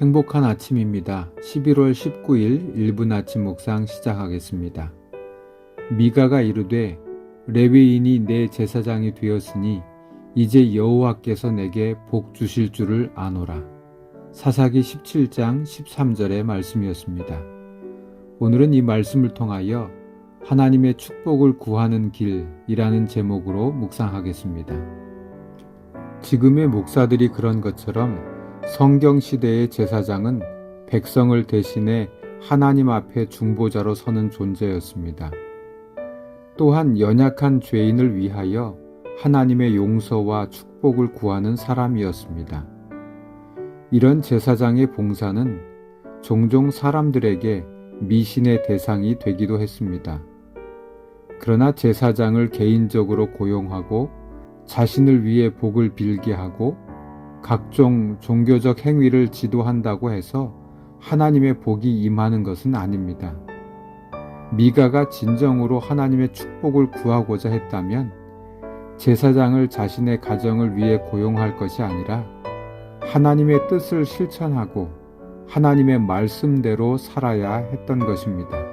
행복한 아침입니다. 11월 19일 1분 아침 묵상 시작하겠습니다. 미가가 이르되 레위인이 내 제사장이 되었으니 이제 여호와께서 내게 복 주실 줄을 아노라. 사사기 17장 13절의 말씀이었습니다. 오늘은 이 말씀을 통하여 하나님의 축복을 구하는 길이라는 제목으로 묵상하겠습니다. 지금의 목사들이 그런 것처럼 성경 시대의 제사장은 백성을 대신해 하나님 앞에 중보자로 서는 존재였습니다. 또한 연약한 죄인을 위하여 하나님의 용서와 축복을 구하는 사람이었습니다. 이런 제사장의 봉사는 종종 사람들에게 미신의 대상이 되기도 했습니다. 그러나 제사장을 개인적으로 고용하고 자신을 위해 복을 빌게 하고 각종 종교적 행위를 지도한다고 해서 하나님의 복이 임하는 것은 아닙니다. 미가가 진정으로 하나님의 축복을 구하고자 했다면 제사장을 자신의 가정을 위해 고용할 것이 아니라 하나님의 뜻을 실천하고 하나님의 말씀대로 살아야 했던 것입니다.